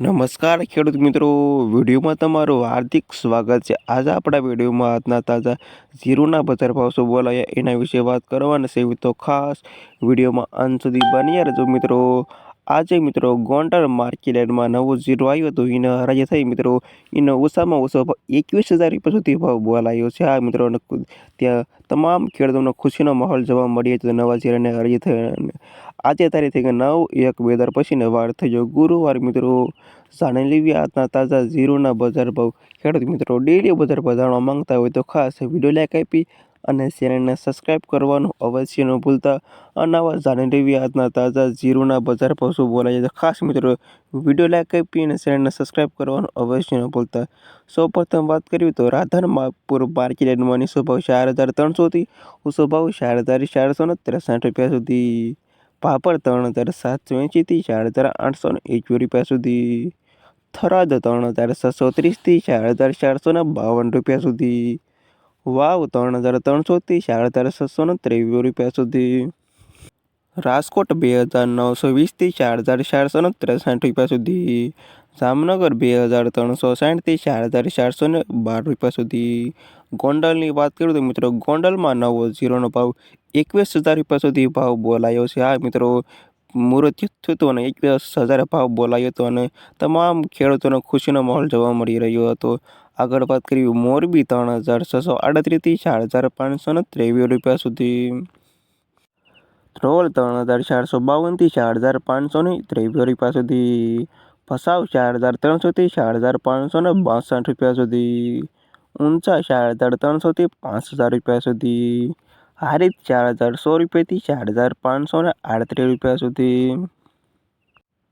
નમસ્કાર ખેડૂત મિત્રો, વિડીયોમાં તમારું હાર્દિક સ્વાગત છે. આજે આપણા વિડીયોમાં આજના તાજા જીરુના બજાર ભાવ શું બોલાયા એના વિશે વાત કરવાના છે. તો ખાસ વિડીયોમાં અંત સુધી બન્યા રહેજો મિત્રો. આજે મિત્રો ગોંડલ માર્કેટમાં નવો જીરો આવ્યો હતો. એનો હરાજી થઈ મિત્રો. એનો ઓછામાં ઓછો એકવીસ હજાર રૂપિયા સુધી ભાવ બોલાયો છે. આ મિત્રો ત્યાં તમામ ખેડૂતોનો ખુશીનો માહોલ જોવા મળ્યો હતો નવા જીરાને હરાજી થઈ આજે તારીખ નવ એક બે હજાર પછીને વાર થયો ગુરુવાર મિત્રો જાણી લેવી આજના તાજા ઝીરોના બજાર ભાવ. ખેડૂત મિત્રો ડેલી બજાર ભાવ જાણવા માંગતા હોય તો ખાસ વીડિયો લાઈક આપી અને ચેનલને સબસ્ક્રાઈબ કરવાનું અવશ્ય ન ભૂલતા. અનાવા જાણી લેવી આજના તાજા ઝીરોના બજાર શું બોલાય છે. ખાસ મિત્રો, વીડિયો લાઈક આપી અને ચેનલને સબસ્ક્રાઈબ કરવાનું અવશ્ય ન ભૂલતા. સૌપ્રથમ વાત કરીએ તો રાધન માર્કેટમાં નીચો ભાવ ચાર હજાર ત્રણસોથી ઊંચો ભાવ ચાર હજાર ચારસો ને ત્રેસઠ રૂપિયા સુધી. પાપડ ત્રણ હજાર સાતસો એંશીથી ચાર હજાર આઠસો ને એકવીસ રૂપિયા સુધી. થરાદ ત્રણ હજાર સાતસો ત્રીસથી ચાર હજાર ચારસો ને બાવન રૂપિયા સુધી. વાવ ત્રણ હજાર ત્રણસોથી ચાર હજાર છસો ને ત્રેવીસ રૂપિયા સુધી. રાજકોટ બે હજાર નવસો વીસથી ચાર હજાર ચારસો ને ત્રેસઠ રૂપિયા સુધી. જામનગર બે હજાર ત્રણસો સાઠથી ચાર હજાર ચારસો ને બાર રૂપિયા સુધી. ગોંડલની વાત કરું તો મિત્રો ગોંડલમાં નવો ઝીરોનો ભાવ એકવીસ હજાર રૂપિયા સુધી ભાવ બોલાયો છે. આ મિત્રો મુહૂર્ત થયું અને એકવીસ હજાર ભાવ બોલાયો હતો અને તમામ ખેડૂતોનો ખુશીનો માહોલ જોવા મળી રહ્યો હતો. આગળ વાત કરીએ મોરબી ત્રણ હજાર છસો આડત્રીસથી ચાર હજાર પાંચસો ને ત્રેવીસ રૂપિયા સુધી. ધ્રોલ ત્રણ હજાર ચારસો બાવનથી ચાર હજાર પાંચસો ને ત્રેવીસ રૂપિયા સુધી. ભસાવ ચાર હજાર ત્રણસોથી ચાર હજાર પાંચસો ને બાસઠ રૂપિયા સુધી. ઊંચા ચાર હજાર ત્રણસોથી પાંચ હજાર રૂપિયા સુધી. હારીત ચાર હજાર સો રૂપિયાથી ચાર હજાર પાંચસો ને આડત્રીસ રૂપિયા સુધી.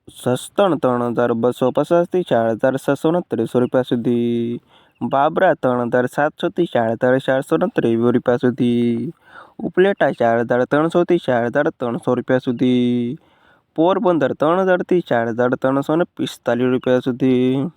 સસ્તણ ત્રણ હજાર બસો પચાસથી ચાર હજાર છસો ને ત્રીસો રૂપિયા સુધી. બાબરા ત્રણ હજાર સાતસોથી ચાર હજાર ચારસો ને ત્રેવીસ રૂપિયા સુધી. ઉપલેટા ચાર હજાર ત્રણસોથી ચાર હજાર ત્રણસો રૂપિયા સુધી. પોરબંદર ત્રણ હજારથી ચાર હજાર ત્રણસો ને પિસ્તાલીસ રૂપિયા સુધી.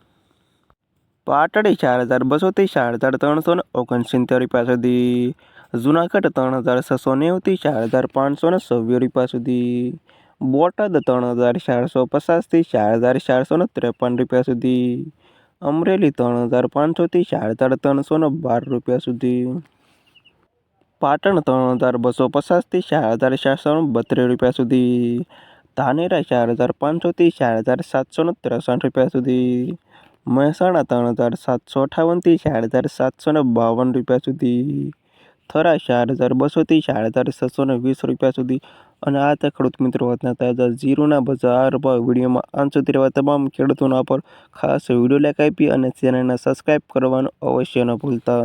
પાટડી ચાર હજાર બસોથી ચાર હજાર ત્રણસો ને ઓગણસિત્તેર રૂપિયા સુધી. જુનાગઢ ત્રણ હજાર છસો નેવુંથી ચાર હજાર પાંચસો ને છવ્વીસ રૂપિયા સુધી. બોટાદ ત્રણ હજાર ચારસો પચાસથી ચાર હજાર ચારસો ને ત્રેપન રૂપિયા સુધી. અમરેલી ત્રણ હજાર પાંચસોથી ચાર હજાર ત્રણસો ને બાર રૂપિયા સુધી. પાટણ ત્રણ હજાર બસો પચાસથી ચાર હજાર ચારસો ને બત્રીસ રૂપિયા સુધી. ધાનેરા ચાર હજાર પાંચસોથી ચાર હજાર સાતસો ને ત્રેસઠ રૂપિયા સુધી. મહેસાણા ત્રણ હજાર સાતસો અઠાવનથી ચાર હજાર સાતસો ને બાવન રૂપિયા સુધી. થરા ચાર હજાર બસોથી ચાર હજાર છસો ને વીસ રૂપિયા સુધી. અને આ તે ખેડૂત મિત્રો આજના તાજા જીરુના બજાર ભાવ વિડીયોમાં અંત સુધી રહેવા તમામ ખેડૂતોના પર ખાસ વીડિયો લાઈક આપી અને ચેનલને સબસ્ક્રાઈબ કરવાનું અવશ્ય ન ભૂલતા.